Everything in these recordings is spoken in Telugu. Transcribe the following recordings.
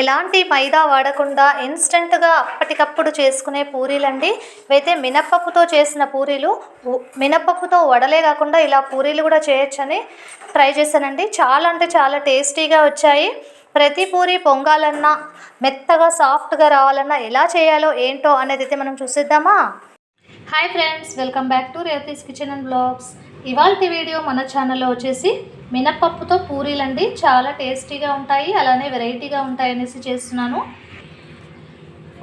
ఎలాంటి మైదా వాడకుండా ఇన్స్టెంట్గా అప్పటికప్పుడు చేసుకునే పూరీలండి. ఇవైతే మినప్పప్పుతో చేసిన పూరీలు మినప్పప్పుతో వడలే కాకుండా ఇలా పూరీలు కూడా చేయొచ్చని ట్రై చేశానండి. చాలా అంటే చాలా టేస్టీగా వచ్చాయి. ప్రతి పూరి పొంగాలన్నా మెత్తగా సాఫ్ట్గా రావాలన్నా ఎలా చేయాలో ఏంటో అనేది అయితే మనం చూసిద్దామా? Hi friends welcome back to Revathi's kitchen and blogs. ఇవాళ వీడియో మన ఛానల్లో వచ్చేసి మినప్పప్పుతో పూరీలండి. చాలా టేస్టీగా ఉంటాయి అలానే వెరైటీగా ఉంటాయి అనేసి చేస్తున్నాను.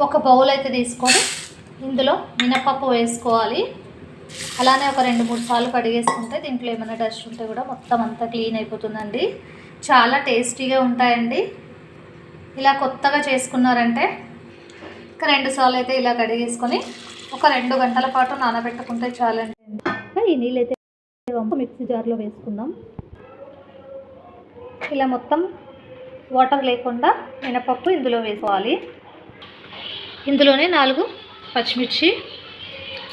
ఒక బౌల్ అయితే తీసుకొని ఇందులో మినప్పప్పు వేసుకోవాలి. అలానే ఒక రెండు మూడు సార్లు కడిగేసుకుంటే దీంట్లో ఏమైనా డస్ట్ ఉంటే కూడా మొత్తం అంతా క్లీన్ అయిపోతుందండి. చాలా టేస్టీగా ఉంటాయండి. ఇలా కొత్తగా చేసుకున్నారంటే ఒక రెండు సార్లు అయితే ఇలా కడిగేసుకొని ఒక రెండు గంటల పాటు నానబెట్టుకుంటే చాలండి. ఈ నీళ్ళు అయితే మిక్సీ జార్లో వేసుకుందాం. ఇలా మొత్తం వాటర్ లేకుండా మినపప్పు ఇందులో వేసుకోవాలి. ఇందులోనే నాలుగు పచ్చిమిర్చి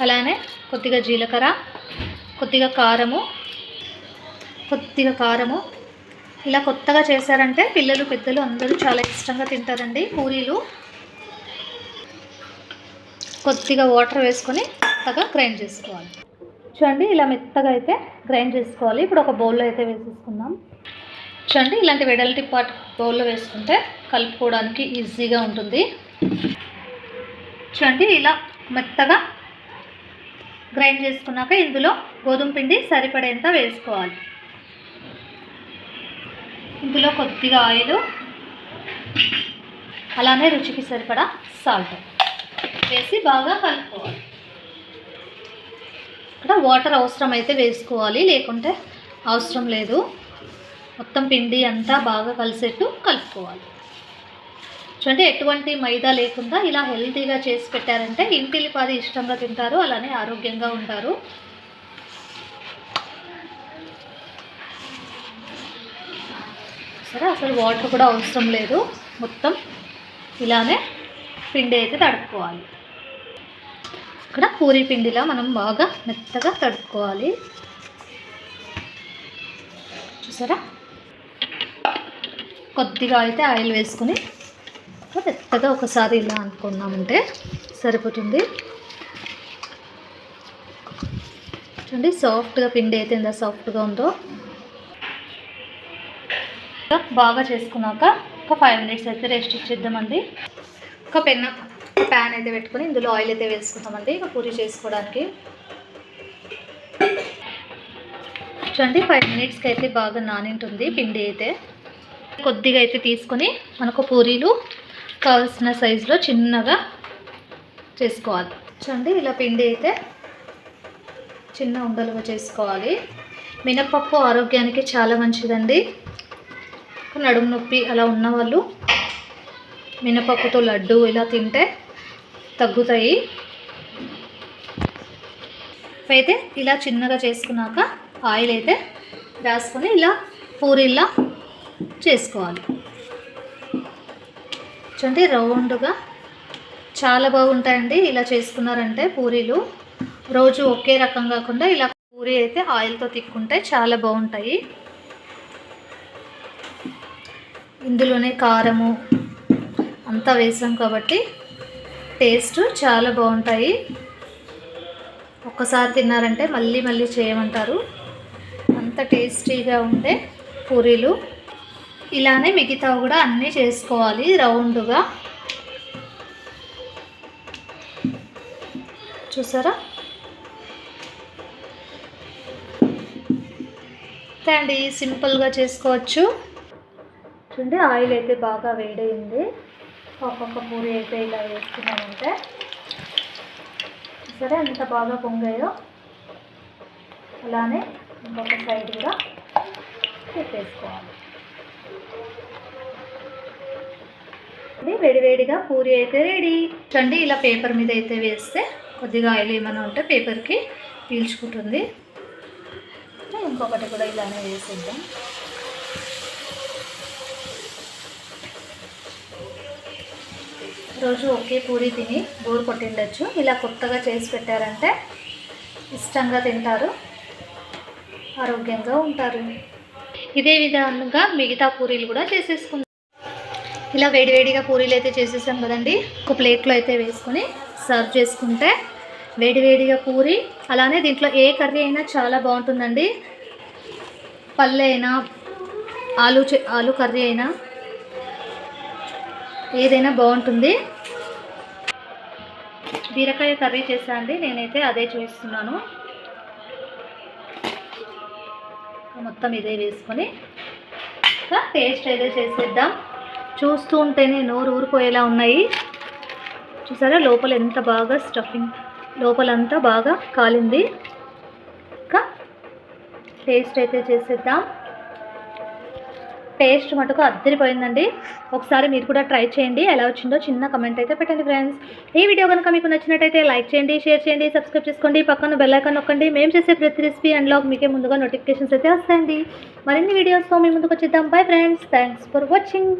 అలానే కొద్దిగా జీలకర్ర కొద్దిగా కారము కొద్దిగా కారము. ఇలా కొత్తగా చేశారంటే పిల్లలు పెద్దలు అందరూ చాలా ఇష్టంగా తింటారండి పూరీలు. కొద్దిగా వాటర్ వేసుకొని కొత్తగా గ్రైండ్ చేసుకోవాలి. చూడండి ఇలా మెత్తగా అయితే గ్రైండ్ చేసుకోవాలి. ఇప్పుడు ఒక బౌల్లో అయితే వేసేసుకుందాం. చూడండి ఇలాంటి వెడల్టి పాట్ బౌల్లో వేసుకుంటే కలుపుకోవడానికి ఈజీగా ఉంటుంది. చూడండి ఇలా మెత్తగా గ్రైండ్ చేసుకున్నాక ఇందులో గోధుమ పిండి సరిపడేంత వేసుకోవాలి. ఇందులో కొద్దిగా ఆయిల్ అలానే రుచికి సరిపడా సాల్ట్ వేసి బాగా కలుపుకోవాలి. వాటర్ అవసరం అయితే వేసుకోవాలి లేకుంటే అవసరం లేదు. మొత్తం పిండి అంతా బాగా కలిసేట్టు కలుపుకోవాలి. చూడండి ఎటువంటి మైదా లేకుండా ఇలా హెల్తీగా చేసి పెట్టారంటే ఇంటిలి పాది ఇష్టంగా తింటారు అలానే ఆరోగ్యంగా ఉంటారు. సరే అసలు వాటర్ కూడా అవసరం లేదు. మొత్తం ఇలానే పిండి అయితే తడుపుకోవాలి. ఇక్కడ పూరి పిండిలా మనం బాగా మెత్తగా తడుపుకోవాలి చూసారా? కొద్దిగా అయితే ఆయిల్ వేసుకుని మెత్తగా ఒకసారి ఇలా అనుకున్నామంటే సరిపోతుంది. చూడండి సాఫ్ట్గా పిండి అయితే ఎంత సాఫ్ట్గా ఉందో. బాగా చేసుకున్నాక ఒక ఫైవ్ మినిట్స్ అయితే రెస్ట్ ఇచ్చేద్దామండి. ఒక పెన్న ప్యాన్ అయితే పెట్టుకొని ఇందులో ఆయిల్ అయితే వేసుకుంటామండి ఇక పూరి చేసుకోవడానికి. చూడండి ఫైవ్ మినిట్స్కి అయితే బాగా నానింటుంది పిండి అయితే. కొద్దిగా అయితే తీసుకొని మనకు పూరీలు కావాల్సిన సైజులో చిన్నగా చేసుకోవాలి. చూడండి ఇలా పిండి అయితే చిన్న ఉండలుగా చేసుకోవాలి. మినపప్పు ఆరోగ్యానికి చాలా మంచిదండి. నడుము నొప్పి అలా ఉన్నవాళ్ళు మినపప్పుతో లడ్డు ఇలా తింటే తగ్గుతాయి. అయితే ఇలా చిన్నగా చేసుకున్నాక ఆయిల్ అయితే రాసుకొని ఇలా పూరీలా చేసుకోవాలి. చూడండి రౌండ్గా చాలా బాగుంటాయండి ఇలా చేసుకున్నారంటే పూరీలు. రోజు ఒకే రకం కాకుండా ఇలా పూరీ అయితే ఆయిల్తో తిక్కుంటే చాలా బాగుంటాయి. ఇందులోనే కారము అంతా వేసాం కాబట్టి టేస్ట్ చాలా బాగుంటాయి. ఒక్కసారి తిన్నారంటే మళ్ళీ మళ్ళీ చేయమంటారు. అంత టేస్టీగా ఉండే పూరీలు. ఇలానే మిగతా కూడా అన్నీ చేసుకోవాలి రౌండ్గా. చూసారా? అంతే అండి సింపుల్గా చేసుకోవచ్చు. చూడండి ఆయిల్ అయితే బాగా వేడైంది ఒక్కొక్క పూరి అయితే ఇలా వేసుకున్నామంటే. సరే ఎంత బాగా పొంగాయో అలానే ఇంకొక సైడ్ కూడా పెట్టేసుకోవాలి. ఇది వేడివేడిగా పూరి అయితే రెడీ చూడండి ఇలా పేపర్ మీద అయితే వేస్తే కొద్దిగా ఆయిల్ ఏమైనా ఉంటే పేపర్కి పీల్చుకుంటుంది. ఇంకొకటి కూడా ఇలానే వేసేద్దాం. రోజు ఒకే పూరి తిని బోర్ కొట్టిండొచ్చు. ఇలా కొత్తగా చేసి పెట్టారంటే ఇష్టంగా తింటారు. ఆరోగ్యంగా ఉంటారు. ఇదే విధంగా మిగతా పూరీలు కూడా చేసేసుకుందాం. ఇలా వేడివేడిగా పూరీలు అయితే చేసేసాం కదండి. ఒక ప్లేట్లో అయితే వేసుకొని సర్వ్ చేసుకుంటే వేడివేడిగా పూరి అలానే దీంట్లో ఏ కర్రీ అయినా చాలా బాగుంటుందండి. పల్లె అయినా ఆలు చే- ఆలు కర్రీ అయినా ఏదైనా బాగుంటుంది. బీరకాయ కర్రీ చేసా అండి. నేనైతే అదే చూపిస్తున్నాను మొత్తం ఇదే వేసుకొని టేస్ట్ అయితే చేసేద్దాం. చూస్తూ ఉంటేనే నోరు ఊరిపోయేలా ఉన్నాయి. చూసారా లోపల ఎంత బాగా స్టఫింగ్ లోపలంతా బాగా కాలింది. ఇంకా టేస్ట్ అయితే చేసేద్దాం. టేస్ట్ మటుకు అద్దరిపోయిందండి. ఒకసారి మీరు కూడా ట్రై చేయండి. ఎలా వచ్చిందో చిన్న కమెంట్ అయితే పెట్టండి ఫ్రెండ్స్ ఈ వీడియో కనుక మీకు నచ్చినట్టయితే లైక్ చేయండి షేర్ చేయండి సబ్స్క్రైబ్ చేసుకోండి. పక్కన బెల్ ఐకాన్ నొక్కండి. మేము చేసే ప్రతి రెసిపీ అండ్ లాగ్ మీకే ముందుగా నోటిఫికేషన్స్ అయితే వస్తాయండి. మరిన్ని వీడియోస్తో మీ ముందుకు వచ్చిద్దాం. Bye friends thanks for watching